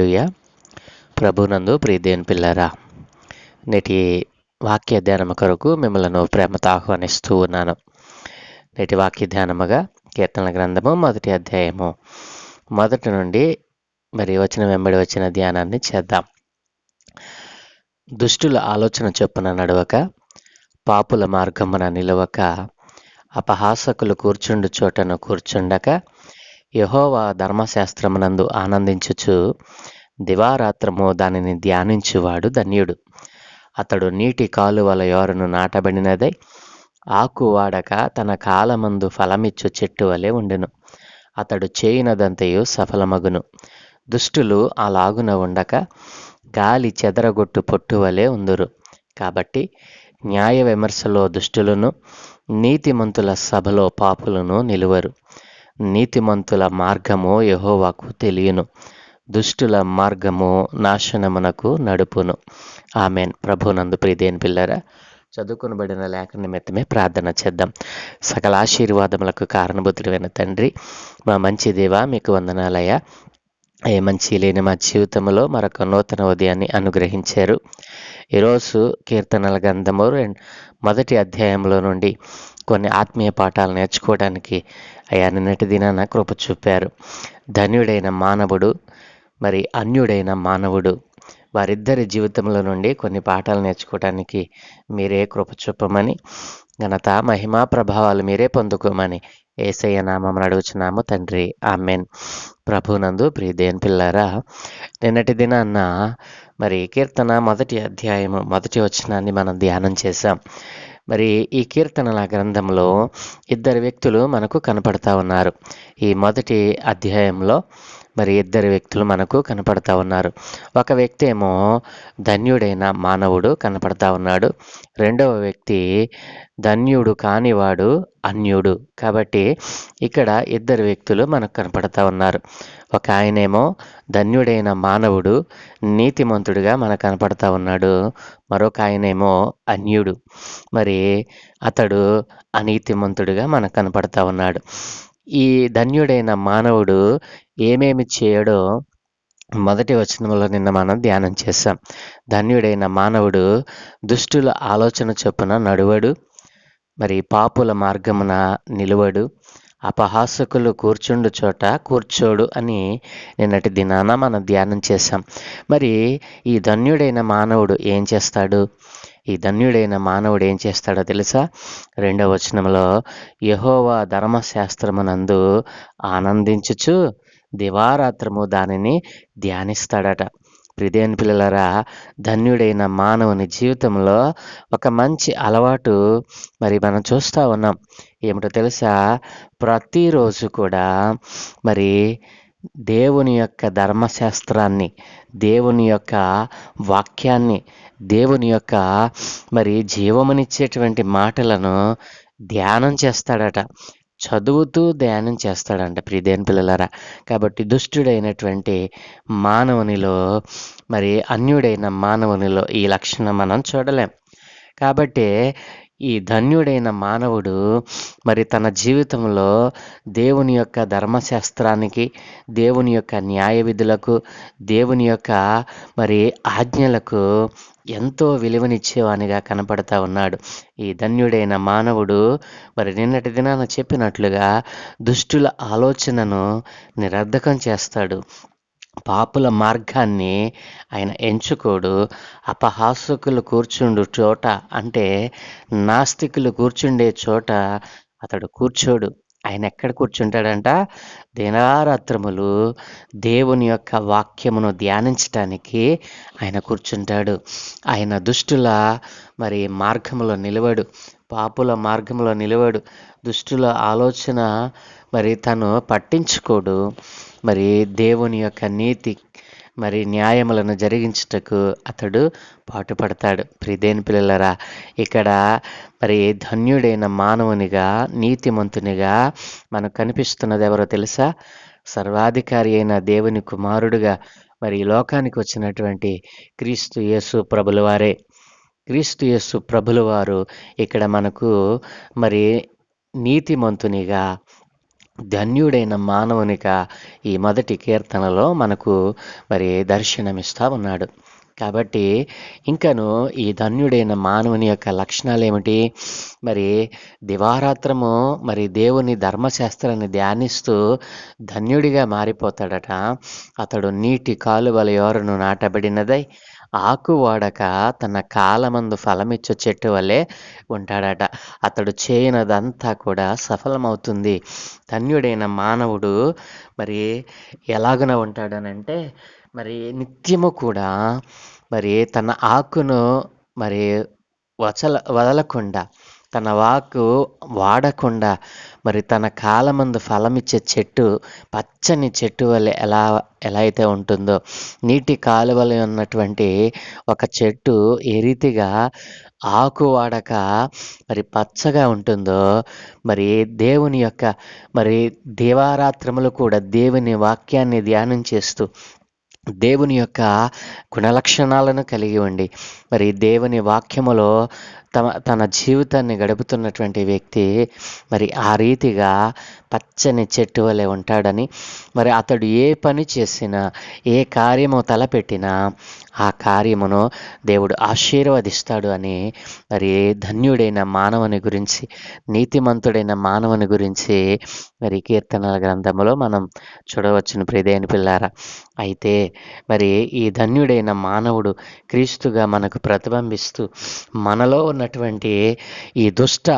హలలుయ ప్రభునందు ప్రీదేన్ పిల్లరా నేటి వాక్య ధ్యానము కొరకు మిమ్మలను ప్రేమతో ఆహ్వానిస్తూ ఉన్నాను. నేటి వాక్య ధ్యానముగా కీర్తన గ్రంథము మొదటి అధ్యాయము. మొదటి నుండి మరి వచ్చిన వెంబడి వచ్చిన ధ్యానాన్ని చేద్దాం. దుష్టుల ఆలోచన చొప్పున నడవక పాపుల మార్గమున నిలవక అపహాసకులు కూర్చుండు చోటను కూర్చుండక యహోవా ధర్మశాస్త్రమునందు ఆనందించుచు దివారాత్రము దానిని ధ్యానించువాడు ధన్యుడు. అతడు నీటి కాలువల యోరను నాటబడినదై ఆకు వాడక తన కాలమందు ఫలమిచ్చు చెట్టు వలె ఉండెను. అతడు చేయినదంతయు సఫలమగును. దుష్టులు అలాగున ఉండక గాలి చెదరగొట్టు పొట్టు వలె ఉందురు. కాబట్టి న్యాయ విమర్శలో దుష్టులను నీతిమంతుల సభలో పాపులను నిలువరు. నీతిమంతుల మార్గము యహోవాకు తెలియను. దుష్టుల మార్గము నాశనమునకు నడుపును. ఆమెన్. ప్రభునందు ప్రీదేన్ పిల్లరా చదువుకునబడిన లేఖ నిమిత్తమే ప్రార్థన చేద్దాం. సకల ఆశీర్వాదములకు కారణభూతుడైన తండ్రి మా మంచి దేవ మీకు వందనాలయ ఏ మంచి లేని మా జీవితంలో మరొక నూతన ఉదయాన్ని అనుగ్రహించారు. ఈరోజు కీర్తనల గ్రంథము మొదటి అధ్యాయంలో నుండి కొన్ని ఆత్మీయ పాఠాలు నేర్చుకోవడానికి అయ్యా నిన్నటి దినాన కృప చూపారు. ధన్యుడైన మానవుడు మరి అన్యుడైన మానవుడు వారిద్దరి జీవితంలో నుండి కొన్ని పాఠాలు నేర్చుకోవడానికి మీరే కృప చూపమని ఘనత మహిమా ప్రభావాలు మీరే పొందుకోమని ఏసయ్య నామం అడుగుచున్నాము తండ్రి. ఆమెన్. ప్రభునందు ప్రియదేన్ పిల్లారా నిన్నటి దినాన్న మరి కీర్తన మొదటి అధ్యాయము మొదటి వచనాన్ని మనం ధ్యానం చేశాం. మరి ఈ కీర్తనల గ్రంథంలో ఇద్దరు వ్యక్తులు మనకు కనపడతా ఉన్నారు. ఈ మొదటి అధ్యాయంలో మరి ఇద్దరు వ్యక్తులు మనకు కనపడతా ఉన్నారు. ఒక వ్యక్తి ఏమో ధన్యుడైన మానవుడు కనపడతా ఉన్నాడు. రెండవ వ్యక్తి ధన్యుడు కానివాడు అన్యుడు. కాబట్టి ఇక్కడ ఇద్దరు వ్యక్తులు మనకు కనపడతా ఉన్నారు. ఒక ఆయనేమో ధన్యుడైన మానవుడు నీతిమంతుడిగా మనకు కనపడతా ఉన్నాడు. మరొక ఆయనేమో అన్యుడు. మరి అతడు అనీతిమంతుడిగా మనకు కనపడతా ఉన్నాడు. ఈ ధన్యుడైన మానవుడు ఏమేమి చేయడో మొదటి వచనంలో నిన్న మనం ధ్యానం చేశాం. ధన్యుడైన మానవుడు దుష్టుల ఆలోచన చొప్పున నడువడు మరి పాపుల మార్గమున నిలువడు అపహాసకులు కూర్చుండు చోట కూర్చోడు అని నిన్నటి దినాన మనం ధ్యానం చేశాం. మరి ఈ ధన్యుడైన మానవుడు ఏం చేస్తాడు? ఈ ధన్యుడైన మానవుడు ఏం చేస్తాడో తెలుసా? రెండవ వచనంలో యహోవా ధర్మశాస్త్రమునందు ఆనందించుచు దివారాత్రము దానిని ధ్యానిస్తాడట. ప్రిదేన్ పిల్లలరా ధన్యుడైన మానవుని జీవితంలో ఒక మంచి అలవాటు మరి మనం చూస్తూ ఉన్నాం. ఏమిటో తెలుసా? ప్రతిరోజు కూడా మరి దేవుని యొక్క ధర్మశాస్త్రాన్ని దేవుని యొక్క వాక్యాన్ని దేవుని యొక్క మరి జీవమనిచ్చేటువంటి మాటలను ధ్యానం చేస్తాడట. చదువుతూ ధ్యానం చేస్తాడంట ప్రియదేని పిల్లలారా. కాబట్టి దుష్టుడైనటువంటి మానవునిలో మరి అన్యుడైన మానవునిలో ఈ లక్షణం మనం చూడలేం. కాబట్టి ఈ ధన్యుడైన మానవుడు మరి తన జీవితంలో దేవుని యొక్క ధర్మశాస్త్రానికి దేవుని యొక్క న్యాయ విధులకు దేవుని యొక్క మరి ఆజ్ఞలకు ఎంతో విలువనిచ్చేవానిగా కనపడతా ఉన్నాడు. ఈ ధన్యుడైన మానవుడు మరి నిన్నటి దినాన చెప్పినట్లుగా దుష్టుల ఆలోచనను నిరర్ధకం చేస్తాడు. పాపుల మార్గాన్ని ఆయన ఎంచుకోడు అపహాసకులు కూర్చుండు చోట అంటే నాస్తికులు కూర్చుండే చోట అతడు కూర్చోడు. ఆయన ఎక్కడ కూర్చుంటాడంట? దినారాత్రములు దేవుని యొక్క వాక్యమును ధ్యానించటానికి ఆయన కూర్చుంటాడు. ఆయన దుష్టుల మరి మార్గంలో నిలవడు పాపుల మార్గంలో నిలవడు దుష్టుల ఆలోచన మరి తను పట్టించుకోడు. మరి దేవుని యొక్క నీతి మరి న్యాయములను జరిగించుటకు అతడు పాటుపడతాడు. ప్రిదేని పిల్లలరా ఇక్కడ మరి ధన్యుడైన మానవునిగా నీతిమంతునిగా మనకు కనిపిస్తున్నది ఎవరో తెలుసా? సర్వాధికారి అయిన దేవుని కుమారుడుగా మరి లోకానికి వచ్చినటువంటి క్రీస్తు యేసు ప్రభుల వారే. క్రీస్తు యేసు ప్రభుల వారు ఇక్కడ మనకు మరి నీతిమంతునిగా ధన్యుడైన మానవునిగా ఈ మొదటి కీర్తనలో మనకు మరి దర్శనమిస్తూ ఉన్నాడు. కాబట్టి ఇంకను ఈ ధన్యుడైన మానవుని యొక్క లక్షణాలు ఏమిటి మరి దివారాత్రము మరి దేవుని ధర్మశాస్త్రాన్ని ధ్యానిస్తూ ధన్యుడిగా మారిపోతాడట. అతడు నీటి కాలువల యోరను నాటబడినదై ఆకు వాడక తన కాలమందు ఫలమిచ్చు చెట్టు వలె ఉంటాడట. అతడు చేయనదంతా కూడా సఫలమవుతుంది. ధన్యుడైన మానవుడు మరి ఎలాగున ఉంటాడనంటే మరి నిత్యము కూడా మరి తన ఆకును మరి వచల వదలకుండా తన వాకు వాడకుండా మరి తన కాలమందు ఫలమిచ్చే చెట్టు పచ్చని చెట్టు వల్ల ఎలా ఎలా అయితే ఉంటుందో నీటి కాలువలు ఉన్నటువంటి ఒక చెట్టు ఏ రీతిగా ఆకు వాడక మరి పచ్చగా ఉంటుందో మరి దేవుని యొక్క మరి దేవారాత్రములు కూడా దేవుని వాక్యాన్ని ధ్యానం చేస్తూ దేవుని యొక్క గుణలక్షణాలను కలిగి ఉండి మరి దేవుని వాక్యములో తమ తన జీవితాన్ని గడుపుతున్నటువంటి వ్యక్తి మరి ఆ రీతిగా పచ్చని చెట్టు వలె ఉంటాడని మరి అతడు ఏ పని చేసినా ఏ కార్యము తలపెట్టినా ఆ కార్యమును దేవుడు ఆశీర్వదిస్తాడు అని మరి ధన్యుడైన మానవుని గురించి నీతిమంతుడైన మానవుని గురించి మరి కీర్తనల గ్రంథములో మనం చూడవచ్చును ప్రియదేని పిల్లారా. అయితే మరి ఈ ధన్యుడైన మానవుడు క్రీస్తుగా మనకు ప్రతిబింబిస్తూ మనలో ఉన్నటువంటి ఈ దుష్ట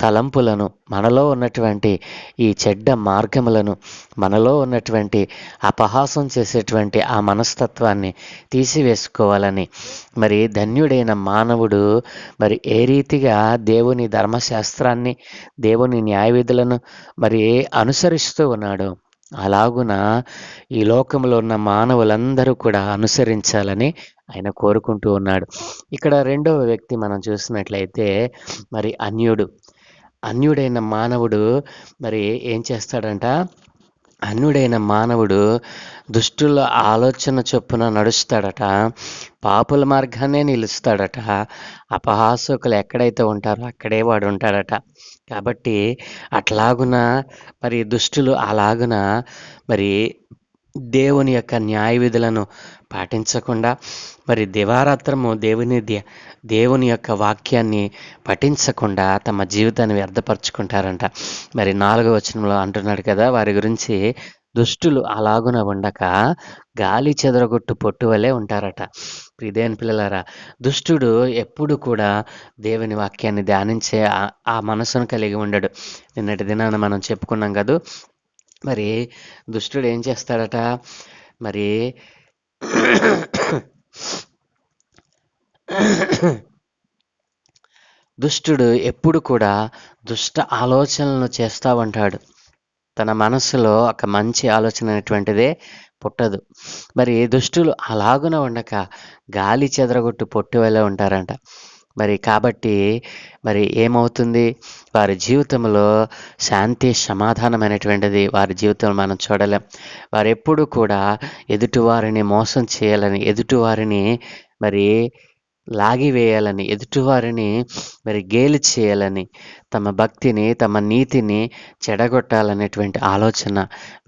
తలంపులను మనలో ఉన్నటువంటి ఈ చెడ్డ మార్గములను మనలో ఉన్నటువంటి అపహాసం చేసేటువంటి ఆ మనస్తత్వాన్ని తీసివేసుకోవాలని. మరి ధన్యుడైన మానవుడు మరి ఏ రీతిగా దేవుని ధర్మశాస్త్రాన్ని దేవుని న్యాయవిధులను మరి అనుసరిస్తూ ఉన్నాడు? అలాగున ఈ లోకంలో ఉన్న మానవులందరూ కూడా అనుసరించాలని ఆయన కోరుకుంటూ ఉన్నాడు. ఇక్కడ రెండవ వ్యక్తి మనం చూసినట్లయితే మరి అన్యుడు. అన్యుడైన మానవుడు మరి ఏం చేస్తాడంట? అన్యుడైన మానవుడు దుష్టుల ఆలోచన చొప్పున నడుస్తాడట పాపుల మార్గాన్నే నిలుస్తాడట అపహాసకులు ఎక్కడైతే ఉంటారో అక్కడే వాడు ఉంటాడట. కాబట్టి అట్లాగున మరి దుష్టులు అలాగున మరి దేవుని యొక్క న్యాయ విధులను పాటించకుండా మరి దివారాత్రము దేవుని దేవుని యొక్క వాక్యాన్ని పఠించకుండా తమ జీవితాన్ని వ్యర్థపరుచుకుంటారంట. మరి నాలుగో వచనంలో అంటున్నాడు కదా వారి గురించి దుష్టులు అలాగున ఉండక గాలి చెదరగొట్టు పొట్టు వలె ఉంటారట. ప్రిదేని పిల్లలారా దుష్టుడు ఎప్పుడు కూడా దేవుని వాక్యాన్ని ధ్యానించే ఆ- ఆ మనసును కలిగి ఉండడు. నిన్నటి దినాన మనం చెప్పుకున్నాం కదా మరి దుష్టుడు ఏం చేస్తాడట? మరి దుష్టుడు ఎప్పుడు కూడా దుష్ట ఆలోచనలను చేస్తూ ఉంటాడు తన మనసులో ఒక మంచి ఆలోచన అనేటువంటిదే పుట్టదు. మరి దుష్టులు అలాగున ఉండక గాలి చెదరగొట్టు పొట్టు వెళ్ళే ఉంటారంట. మరి కాబట్టి మరి ఏమవుతుంది? వారి జీవితంలో శాంతి సమాధానమైనటువంటిది వారి జీవితంలో మనం చూడలేం. వారు ఎప్పుడు కూడా ఎదుటివారిని మోసం చేయాలని ఎదుటివారిని మరి లాగివేయాలని ఎదుటివారిని మరి గేలి చేయాలని తమ భక్తిని తమ నీతిని చెడగొట్టాలనేటువంటి ఆలోచన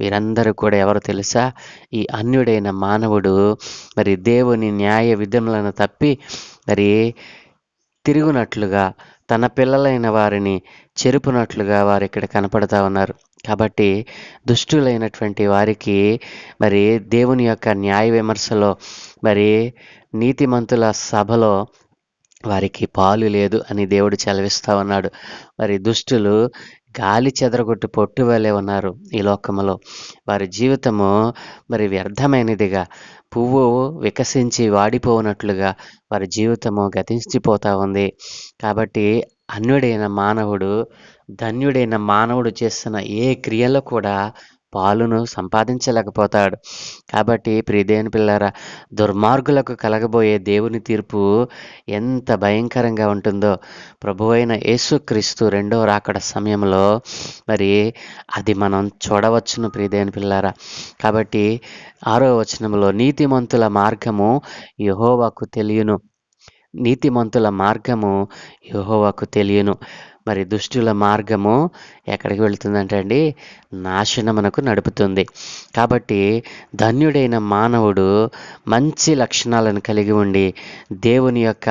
వీరందరూ కూడా ఎవరు తెలుసా? ఈ అన్యుడైన మానవుడు మరి దేవుని న్యాయ విధములను తప్పి మరి తిరుగునట్లుగా తన పిల్లలైన వారిని చెరుపునట్లుగా వారు ఇక్కడ కనపడతా ఉన్నారు. కాబట్టి దుష్టులైనటువంటి వారికి మరి దేవుని యొక్క న్యాయ విమర్శలో మరి నీతిమంతుల సభలో వారికి పాలు లేదు అని దేవుడు చలవిస్తూ ఉన్నాడు. మరి దుష్టులు గాలి చెదరగొట్టి పొట్టు వలె ఉన్నారు ఈ లోకములో. వారి జీవితము మరి వ్యర్థమైనదిగా పువ్వు వికసించి వాడిపోనట్లుగా వారి జీవితము గతించిపోతూ ఉంది. కాబట్టి అన్యుడైన మానవుడు ధన్యుడైన మానవుడు చేస్తున్న ఏ క్రియలో కూడా పాలును సంపాదించలేకపోతాడు. కాబట్టి ప్రియదేవుని పిల్లారా దుర్మార్గులకు కలగబోయే దేవుని తీర్పు ఎంత భయంకరంగా ఉంటుందో. ప్రభువైన యేసుక్రీస్తు రెండో రాకడ సమయంలో మరి అది మనం చూడవచ్చును ప్రియదేవుని పిల్లారా. కాబట్టి ఆరో వచనంలో నీతిమంతుల మార్గము యహోవాకు తెలియను. నీతిమంతుల మార్గము యహోవాకు తెలియను. మరి దుష్టుల మార్గము ఎక్కడికి వెళుతుందంటే అండి నాశనమునకు నడుపుతుంది. కాబట్టి ధన్యుడైన మానవుడు మంచి లక్షణాలను కలిగి ఉండి దేవుని యొక్క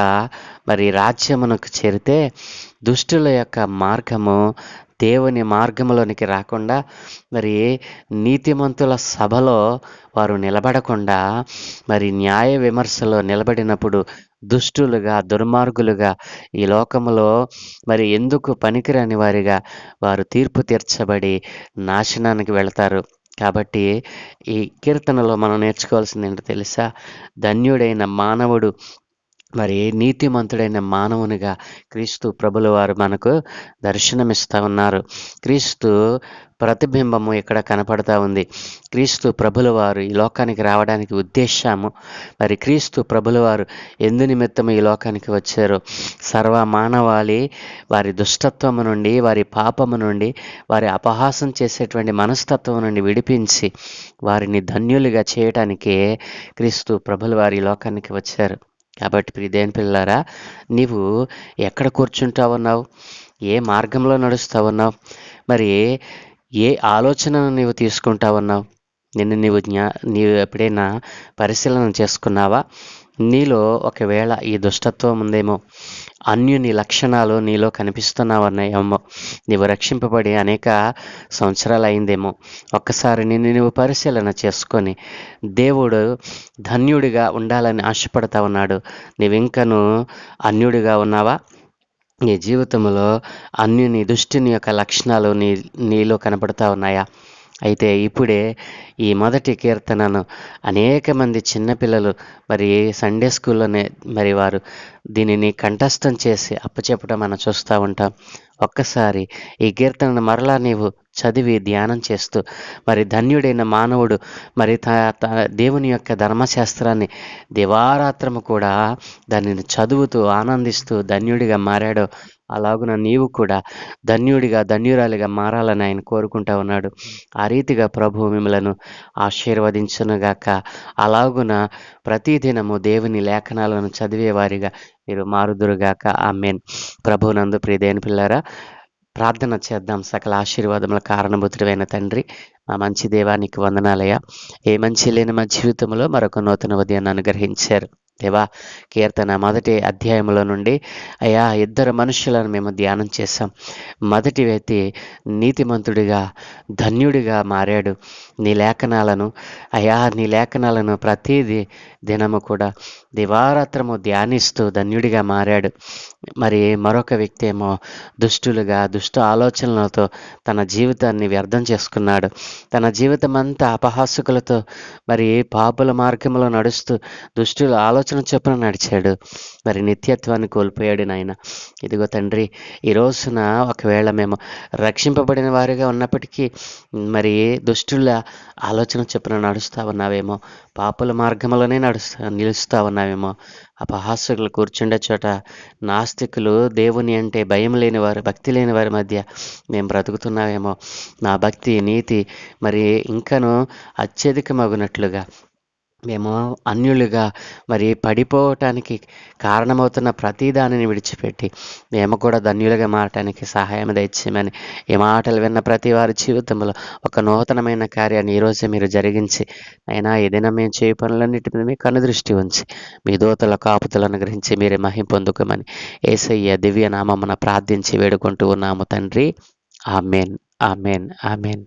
మరి రాజ్యమునకు చేరితే దుష్టుల యొక్క మార్గము దేవుని మార్గంలోనికి రాకుండా మరి నీతిమంతుల సభలో వారు నిలబడకుండా మరి న్యాయ విమర్శలో నిలబడినప్పుడు దుష్టులుగా దుర్మార్గులుగా ఈ లోకములో మరి ఎందుకు పనికిరాని వారిగా వారు తీర్పు తీర్చబడి నాశనానికి వెళతారు? కాబట్టి ఈ కీర్తనలో మనం నేర్చుకోవాల్సింది ఏంటో తెలుసా? ధన్యుడైన మానవుడు మరి నీతిమంతుడైన మానవునిగా క్రీస్తు ప్రభుల వారు మనకు దర్శనమిస్తూ ఉన్నారు. క్రీస్తు ప్రతిబింబము ఇక్కడ కనపడతా ఉంది. క్రీస్తు ప్రభుల వారు ఈ లోకానికి రావడానికి ఉద్దేశాము మరి క్రీస్తు ప్రభుల వారు ఎందు నిమిత్తం ఈ లోకానికి వచ్చారు? సర్వ మానవాళి వారి దుష్టత్వము నుండి వారి పాపము నుండి వారి అపహాసం చేసేటువంటి మనస్తత్వం నుండి విడిపించి వారిని ధన్యులుగా చేయటానికే క్రీస్తు ప్రభుల వారి ఈ లోకానికి వచ్చారు. కాబట్టి ప్రిదేన్ పిల్లారా నీవు ఎక్కడ కూర్చుంటావున్నావు? ఏ మార్గంలో నడుస్తా ఉన్నావు మరి ఏ ఆలోచనను నీవు తీసుకుంటావు ఉన్నావు నిన్ను నీవు జ్ఞా నీవు ఎప్పుడైనా పరిశీలన చేసుకున్నావా? నీలో ఒకవేళ ఈ దుష్టత్వం ఉందేమో అన్యుని లక్షణాలు నీలో కనిపిస్తున్నావన్నాయేమో నీవు రక్షింపబడి అనేక సంవత్సరాలు అయిందేమో ఒక్కసారి నిన్ను నువ్వు పరిశీలన చేసుకొని దేవుడు ధన్యుడిగా ఉండాలని ఆశపడతా ఉన్నాడు. నీవింకను అన్యుడిగా ఉన్నావా? నీ జీవితంలో అన్యుని దుష్టిని యొక్క లక్షణాలు నీ నీలో కనపడతా ఉన్నాయా? అయితే ఇప్పుడే ఈ మొదటి కీర్తనను అనేక మంది చిన్నపిల్లలు మరి సండే స్కూల్లోనే మరి వారు దీనిని కంఠస్థం చేసి అప్పచెప్పడం మనం చూస్తూ ఉంటాం. ఒక్కసారి ఈ కీర్తనను మరలా నీవు చదివి ధ్యానం చేస్తూ మరి ధన్యుడైన మానవుడు మరి త దేవుని యొక్క ధర్మశాస్త్రాన్ని దివారాత్రము కూడా దానిని చదువుతూ ఆనందిస్తూ ధన్యుడిగా మారాడో అలాగున నీవు కూడా ధన్యుడిగా ధన్యురాలిగా మారాలని ఆయన కోరుకుంటా ఉన్నాడు. ఆ రీతిగా ప్రభు మిమ్మలను ఆశీర్వదించునుగాక. అలాగున ప్రతిదినము దేవుని లేఖనాలను చదివేవారిగా మీరు మారుదురుగాక. ఆ మెయిన్ ప్రభునందు ప్రియదేని పిల్లారా ప్రార్థన చేద్దాం. సకల ఆశీర్వాదముల కారణభూతుడైన తండ్రి మా మంచి దేవానికి వందనాలయ ఏ మంచి లేని మా జీవితంలో మరొక నూతన ఉదయాన్ని అనుగ్రహించారు. దేవా కీర్తన మొదటి అధ్యాయంలో నుండి అయ్యా ఇద్దరు మనుషులను మేము ధ్యానం చేశాం. మొదటి వ్యక్తి నీతిమంతుడిగా ధన్యుడిగా మారాడు. నీ లేఖనాలను అయా నీ లేఖనాలను ప్రతిదీ దినము కూడా దివారాత్రము ధ్యానిస్తూ ధన్యుడిగా మారాడు. మరి మరొక వ్యక్తి ఏమో దుష్టులుగా దుష్ట ఆలోచనలతో తన జీవితాన్ని వ్యర్థం చేసుకున్నాడు. తన జీవితం అంతా అపహాసుకులతో మరి పాపుల మార్గంలో నడుస్తూ దుష్టుల ఆలోచన చొప్పున నడిచాడు. మరి నిత్యత్వాన్ని కోల్పోయాడు నాయన. ఇదిగో తండ్రి ఈ రోజున ఒకవేళ మేము రక్షింపబడిన వారిగా ఉన్నప్పటికీ మరి దుష్టుల ఆలోచన చొప్పున నడుస్తా ఉన్నావేమో పాపుల మార్గంలోనే నడుస్తా నిలుస్తా ఉన్నావేమో అపహాసకులు కూర్చుండే చోట నాస్తికులు దేవుని అంటే భయం లేని వారు భక్తి లేని వారి మధ్య మేము బ్రతుకుతున్నావేమో. నా భక్తి నీతి మరి ఇంకను అత్యధికమగునట్లుగా. మేము అన్యులుగా మరి పడిపోవటానికి కారణమవుతున్న ప్రతి దానిని విడిచిపెట్టి మేము కూడా ధన్యులుగా మారటానికి సహాయం దయచేయమని ఈ మాటలు విన్న ప్రతి వారి జీవితంలో ఒక నూతనమైన కార్యాన్ని ఈరోజే మీరు జరిగించి అయినా ఏదైనా మేము చేయ పనులన్నిటి మీద మీ కనుదృష్టి ఉంచి మీ దూతల కాపుతలను గ్రహించి మీరే మహిం పొందుకోమని ఏసయ్య దివ్య నామమున ప్రార్థించి వేడుకుంటూ ఉన్నాము తండ్రి. ఆమెన్. ఆమెన్. ఆమెన్.